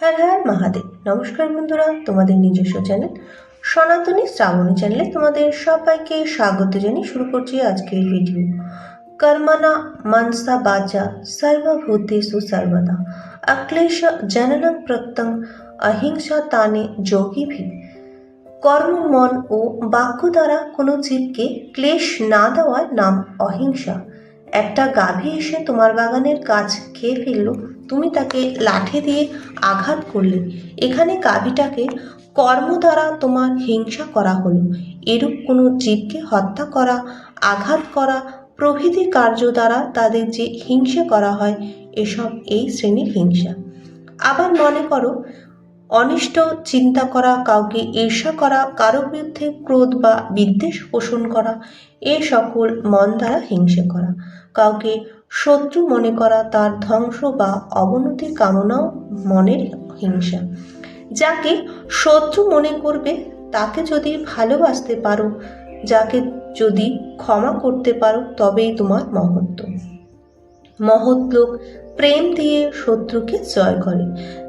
হ্যাঁ হ্যাঁ মহাদেব। নমস্কার বন্ধুরা, তোমাদের নিজস্ব চ্যানেল সনাতনী শ্রাবণী চ্যানেলে তোমাদের সবাইকে স্বাগত জানিয়ে শুরু করছি আজকের ভিডিও কর্মণা মনসা বাচা সর্বভূতেষু সর্বদা অক্লেশ জননং প্রত্যং অহিংসা তানে যোগীভি কর্ম মন ও বাক্য দ্বারা কোনো জীবকে ক্লেশ না দেওয়ার নাম অহিংসা। একটা গাভী এসে তোমার বাগানের গাছ খেয়ে ফেলল। তুমি তাকে লাঠি দিয়ে আঘাত করলে। এখানে গাভীটাকে কর্ম দ্বারা তোমার হিংসা করা হলো। এরূপ কোনো জীবকে হত্যা করা, আঘাত করা, প্রভৃতি কার্য দ্বারা তাদের যে হিংসা করা হয়, এসব এই শ্রেণির হিংসা। আবার মনে করো, অনিষ্ট চিন্তা করা, কাউকে ঈর্ষা করা কারও বিরুদ্ধে ক্রোধ বা বিদ্বেষ পোষণ করা, এ সকল মন দ্বারা হিংসা করা। কাউকে শত্রু মনে করা তার ধ্বংস বা অবনতির কামনাও মনের হিংসা। যাকে শত্রু মনে করবে, তাকে যদি ভালোবাসতে পারো, যাকে যদি ক্ষমা করতে পারো, তবেই তোমার মহত্ব। মহৎ লোক প্রেম দিয়ে শত্রুকে জয় করে।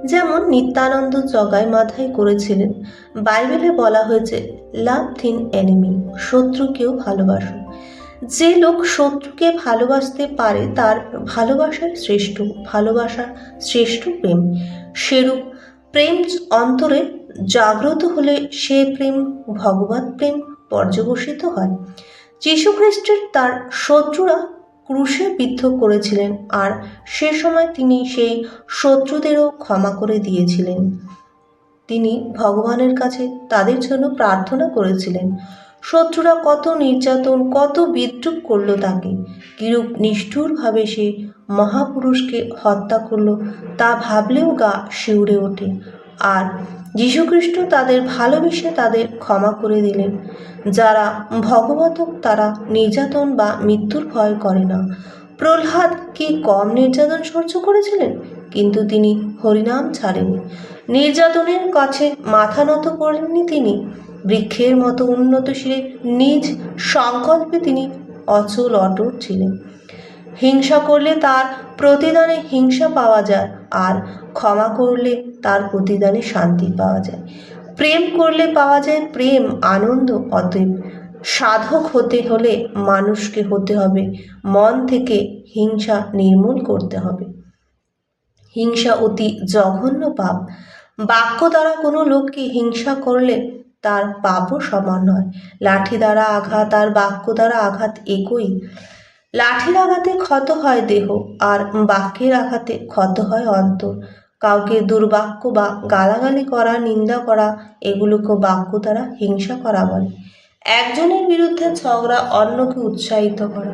যেমন নিত্যানন্দ জগায় মাথায় করেছিলেন, বাইবেলে বলা হয়েছে, লাভ থিন এনিমি, শত্রুকেও ভালোবাসো। যে লোক শত্রুকে ভালোবাসতে পারে, তার ভালোবাসার শ্রেষ্ঠ ভালোবাসার শ্রেষ্ঠ প্রেম। সেরূপ প্রেম অন্তরে জাগ্রত হলে সে প্রেম ভগবত প্রেম পর্যবসিত হয়। যীশুখ্রিস্টের তার শত্রুরা ক্রুশে বিদ্ধ করেছিলেন আর সে সময় তিনি সেই শত্রুদেরও ক্ষমা করে দিয়েছিলেন। তিনি ভগবানের কাছে তাদের জন্য প্রার্থনা করেছিলেন। শত্রুরা কত নির্যাতন, কত বিদ্রুপ করল তাকে। কিরূপ নিষ্ঠুরভাবে সে মহাপুরুষকে হত্যা করল, তা ভাবলেও গা শিউরে ওঠে। আর যীশুখ্রিস্ট তাদের ভালোবেসে তাদের ক্ষমা করে দিলেন। যারা ভগবতক তারা নির্যাতন বা মৃত্যুর ভয় করে না। প্রহ্লাদ কি কম নির্যাতন সহ্য করেছিলেন? কিন্তু তিনি হরিনাম ছাড়েনি নির্যাতনের কাছে মাথা নত করেননি তিনি। বৃক্ষের মতো উন্নতশীলে নিজ সংকল্পে তিনি অচল অটল ছিলেন। হিংসা করলে তার প্রতিদানে হিংসা পাওয়া যায় আর ক্ষমা করলে তার প্রতিদানে শান্তি পাওয়া যায়। প্রেম করলে পাওয়া যায় প্রেম, আনন্দ, অতএব সাধক হতে হলে মানুষকে হতে হবে, মন থেকে হিংসা নির্মূল করতে হবে। হিংসা অতি জঘন্য পাপ। বাক্য দ্বারা কোনো লোককে হিংসা করলে তার পাপও সমান নয়। লাঠি দ্বারা আঘাত আর বাক্য দ্বারা আঘাত একই। লাঠির আঘাতে ক্ষত হয় দেহ আর বাক্যের আঘাতে ক্ষত হয় অন্তর। কাউকে দুর্বাক্য বা গালাগালি করা, নিন্দা করা, এগুলোকে বাক্য দ্বারা হিংসা করা বলে। একজনের বিরুদ্ধে ঝগড়া অন্যকে উৎসাহিত করা।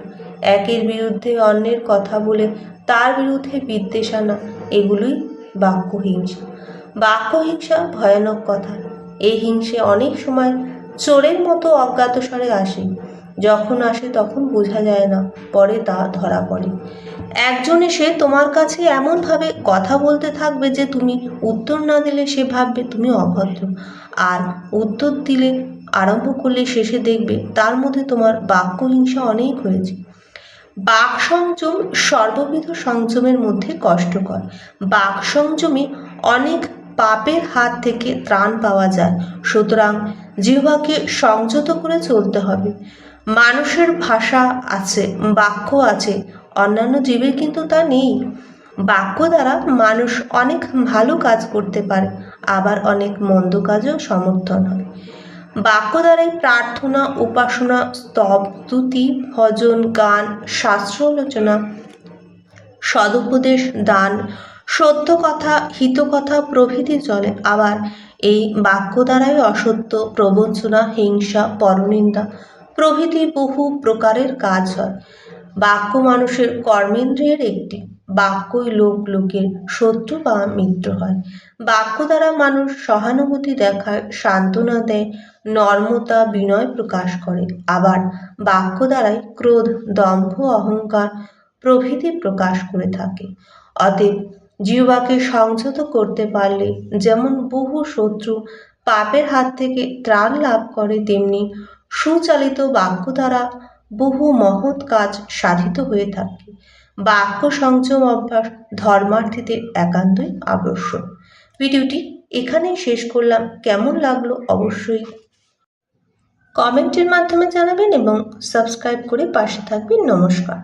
একের বিরুদ্ধে অন্যের কথা বলে তার বিরুদ্ধে বিদ্বেষ আনা, এগুলোই বাক্য হিংসা। বাক্য হিংসা ভয়ানক কথা। এই হিংসে অনেক সময় চোরের মতো অজ্ঞাতসারে আসে। যখন আসে তখন বোঝা যায় না, পরে তা ধরা পড়ে। একজন এসে তোমার কাছে এমনভাবে কথা বলতে থাকবে যে তুমি উত্তর না দিলে সে ভাববে তুমি অভদ্র। আর উত্তর দিলে, আরম্ভ করলে শেষে দেখবে তার মধ্যে তোমার বাক্য হিংসা অনেক হয়েছে। বাক সংযম সর্ববিধ সংযমের মধ্যে কষ্টকর। বাক সংযমে অনেক পাপের হাত থেকে ত্রাণ পাওয়া যায়। সুতরাং জিহ্বাকে সংযত করে চলতে হবে। মানুষের ভাষা আছে, বাক্য আছে, অন্যান্য জীবের কিন্তু তা নেই। বাক্য দ্বারা মানুষ অনেক ভালো কাজ করতে পারে, আবার অনেক মন্দ কাজেও সমর্থন হয়। বাক্য দ্বারাই প্রার্থনা, উপাসনা, স্তব, স্তুতি, ভজন, গান শাস্ত্রালোচনা সদুপদেশ, দান সত্য কথা হিতকথা প্রভৃতি চলে। আবার এই বাক্য দ্বারাই অসত্য, প্রবঞ্চনা, হিংসা, পরনিন্দা প্রভৃতি বহু প্রকারের কাজ হয়। বাক্য মানুষের কর্মেন্দ্রিয়ের একটি, বাক্যই লোক, লোকের শত্রু বা মিত্র হয়। বাক্য দ্বারা মানুষ সহানুভূতি দেখায়, সান্ত্বনা দেয়, নর্মতা, বিনয় প্রকাশ করে। আবার বাক্য দ্বারাই ক্রোধ, দম্ভ, অহংকার প্রভৃতি প্রকাশ করে থাকে। অতএব জিহ্বাকে সংযত করতে পারলে যেমন বহু শত্রু পাপের হাত থেকে ত্রাণ লাভ করে, তেমনি সুচালিত বাক্য দ্বারা বহু মহৎ কাজ সাধিত হয়ে থাকে। বাক্য সংযম অভ্যাস ধর্মার্থীদের একান্তই আবশ্যক। ভিডিওটি এখানেই শেষ করলাম। কেমন লাগল অবশ্যই কমেন্টের মাধ্যমে জানাবেন এবং সাবস্ক্রাইব করে পাশে থাকবেন। নমস্কার।